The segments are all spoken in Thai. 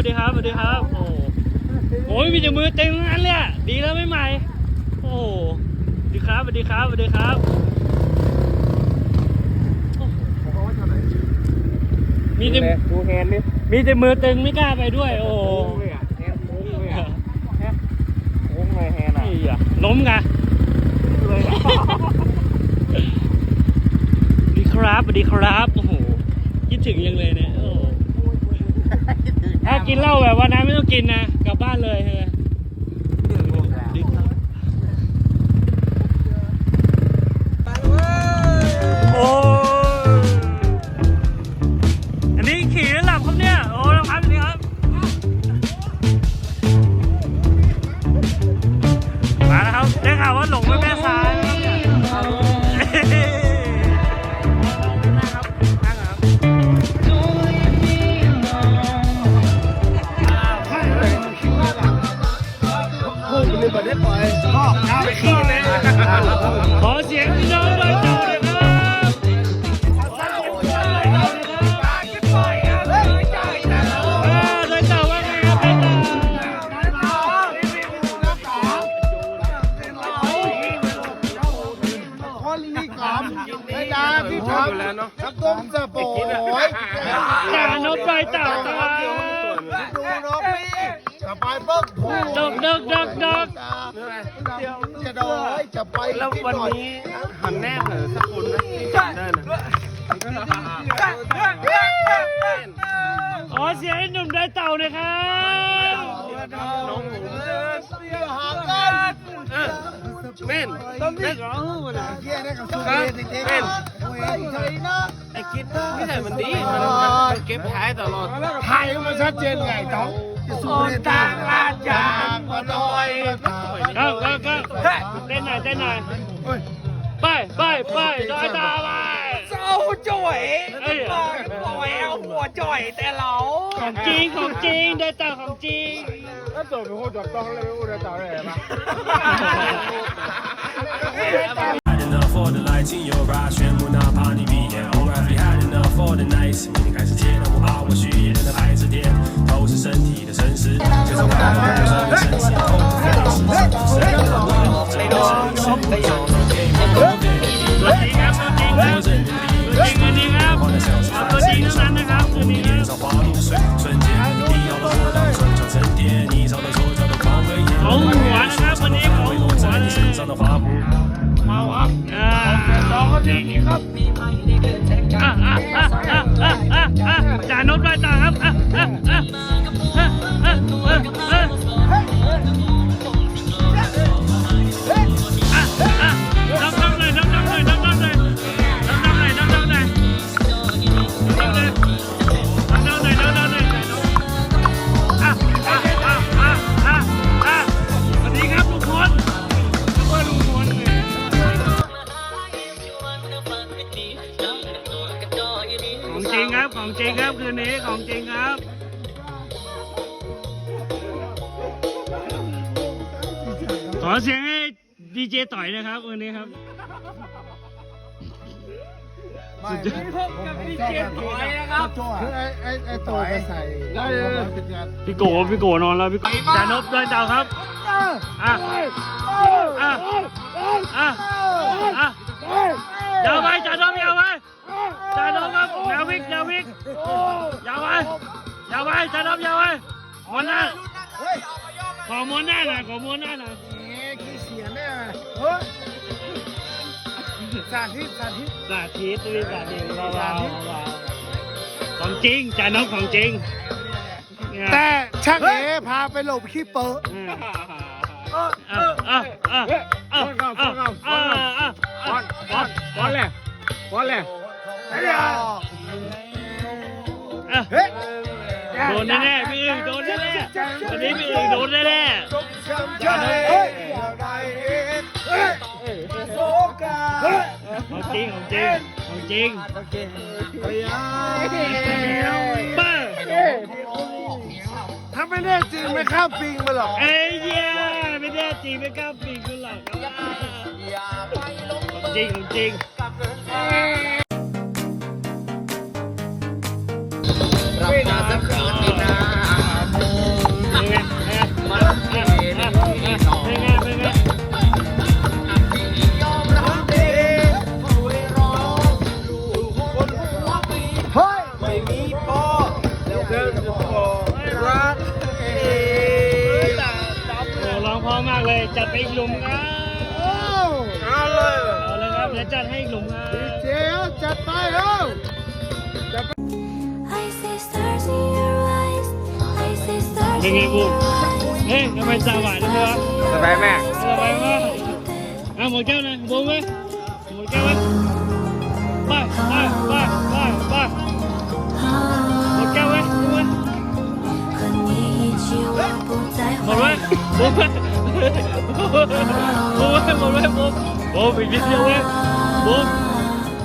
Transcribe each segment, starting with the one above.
วัสดีครับสวัสดีครับสวัสดีครับ โอ้โหโอ้ยมีแต่มือเต็มทั้งนั้นเลยอะดีแล้วไม่ใหม่ โอ้โหสวัสดีครับสวัสดีครับสวัสดีครับมีแต่ดูแฮนด์นี่มีแต่มือตึงไม่กล้าไปด้วย โอ้โหเลยอะแฮนด์โค้งเลยอะโค้งเลยแฮนด์อะนี่อะล้มกะเลยอะสวัสดีครับสวัสดีครับ โอ้โหคิดถึงยังเลยเนี่ยโอ้โห ถ้ากินเหล้าแบบวันนั้นไม่ต้องกินนะ กลับบ้านเลย Sakong-sapoy. Ano ba ito? Dunopi. Sapay pag. Dog, dog, dog, dog. จะดอยจะไปแล้ววันนี้หันแน่เหรอสกุลนะจำได้นะขอเสียงหนุ่มได้เต่านะครับน้องหมูเม่นเม่นเม่น เหรอเยี่ยได้กับสุเรียนจริงๆเป็นไทยนะไอ้คิดไม่ใช่มันดี มันมันเก็บท้ายตลอดไทยมันชัดเจนไงต้องสุเรียนต่างลาดยางมาดอยครับครับครับเต้นหน่อยเต้นหน่อยไปไปไปดอยเต่าไปเจ้าจ่อยเอ้ยปล่อยเอาหัวจ่อยแต่เราของจริงของจริงดอยเต่าของจริงถ้าตัวเป็นคนจับต้อ 歌的啊，歌？好舞完了ครับวันนี้เา舞完了มาครับอ่าร้องเพลงนี้ครับอะอะอะอะอะอะจ่านนท์ไปต่ครับ ของจริงครับคืนนี้ของจริงครับขอเสียงให้ดีเจต่อยนะครับวันนี้ครับไม่ผมผมชอบแบบนี้นะครับคือไอ้ไอ้ไอ้ตัวไปใส่ได้เป็นงานพี่โกพี่โกนอนแล้วพี่โกจานบด้วยเตาครับอะอะอะอะยาวไปจานบยาวไปจานบครับยา วิกอย่าวิกอย่าไว้อย่าไว้จะรับอย่าไว้หมอนหน้าขอหมอนหน้าหน่อยขอหมอนหน้าหน่อยขี้เสียแน่เฮ้ยสาธิตสาธิตสาธิตด้วยสาธิตเราเาของจริงจาน้องของจริง แต่ช่างเอ๋พาไปหลบขี้เปิดบอลบอลบอลเลยบอลเลย ยาอะเฮ้ยโดนแน่ๆพี่อึ่งโดนแน่ๆวันนี้พี่อึ่งโดนแน่เฮ้ยอะไรเฮ้ยโฟกัสเฮ้ยๆของจริงของจริงของจริงเฮ้าถ้าไม่แน่จริงไม่ข้ามปิงมาหรอกเอ้ยไม่แน่จริงไม่กล้าปีนขึ้นหรอกจริงจริง การให้หลงดีเจจัดไปเอ้าจัดไปยังไงกูเฮ้ยทำไมสบายนะเพื่อนสบายมากสบายมากอ่ะหมดแก้วนะบูมไหมหมดแก้วไหมไปไปไปไปไปหมดแก้วไหมบูมไหมหมดไหมบูมไหมบูมไหมบูมบูมไปวิ่งเที่ยวไหม bốn.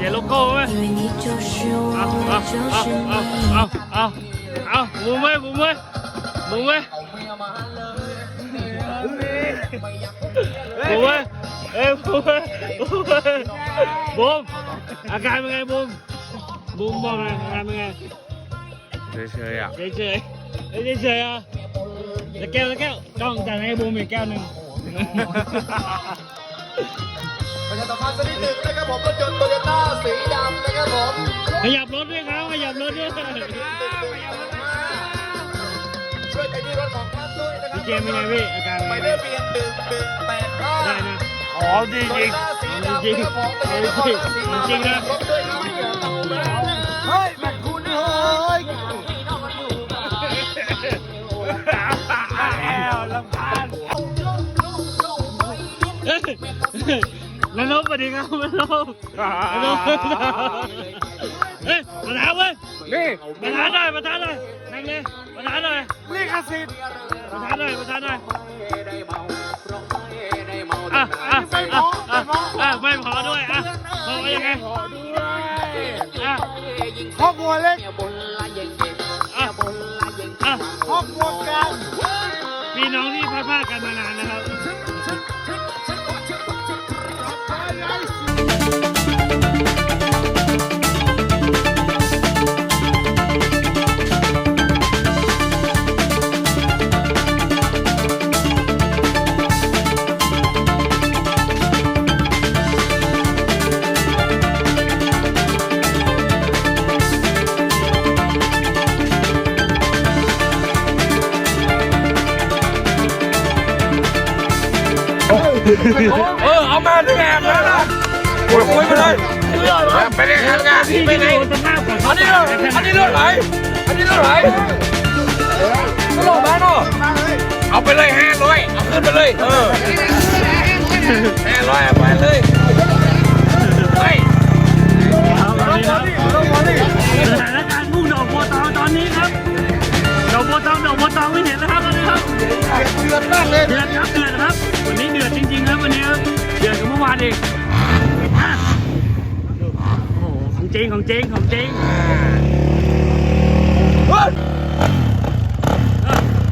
Để lô cô ấy. À à à à à à à bố mấy bố mấy bố mấy em bố mấy bố mấy bố à cái mấy ngày bố bố bố này chơi chơi à? Chơi. Chơi chơi chơi à? Là keo là keo trong cái này bố mày keo này ชาสัมพันธ์สักนิดหนึ่งนะครับผมรถยนต์โตโยต้าสีดำนะครับผมขยับรถด้วยครับขยับรถด้วยช่วยกันยืนรถของท่านด้วยนะครัพี่เจมส์เป็นไงพี่อาการเป็นไปไงเดอร์เบียนหนึ่งหนึ่งแปดห้าได้นะอ๋อดีจริงจริงจริงนะเฮ้ยแม่คุณเฮ้ยแอลลำพานเฮ้ย นนบสวัสดีครับนนบนนบเฮ้ยประธานเว้ยนี่ประธานหน่อยประธานหน่อยนั่งเลยประธานหน่อยลิขสิทธิ์ประธานหน่อยประธานหน่อยอะอะอะอะอะไม่พอด้วยอะพอยังไงอะครอบครัวเล็กอะอะครอบครัวกลางพี่น้องที่พัดพรากกันมานานนะครับ เออเอามาด้วยแอบนะนะคุยคุยไปเลยไปเลยครับงานที่ไปไปไหไหนนสภาพของอันนี้รถอันนี้รถไหลอันนี้เลือดไหลตลบ้านเนาะเอาไปเลยห้าร้อยเอาขึ้นไปเลยเออห้าร้อยเอาไปเลย ดือดมากเลยเดือดครับเดือดครับ วันนี้เดือดจริงๆครับวันนี้เดือดกว่าเมื่อวานอีกอะโอ้โหของจริงของจริงของจริงอะ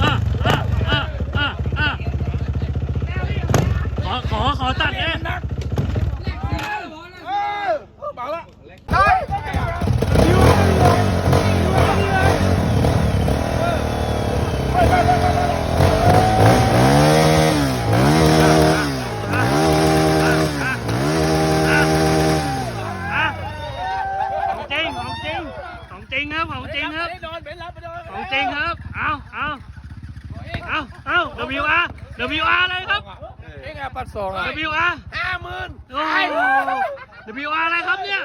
อะอะอะอะอะขอขอขอตัดเองนะ อะของจริงของจริงของจริงครับของจริงครับของจริงครับ เอาเอาเอาเอา WR WR อะไรครับ เอ็งอะปัดสองอะ WR ห้าหมื่น โอ้โห WR อะไรครับเนี่ย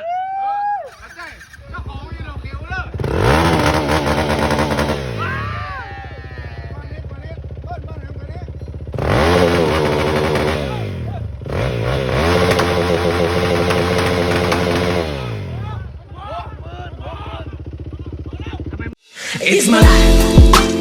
It's my life.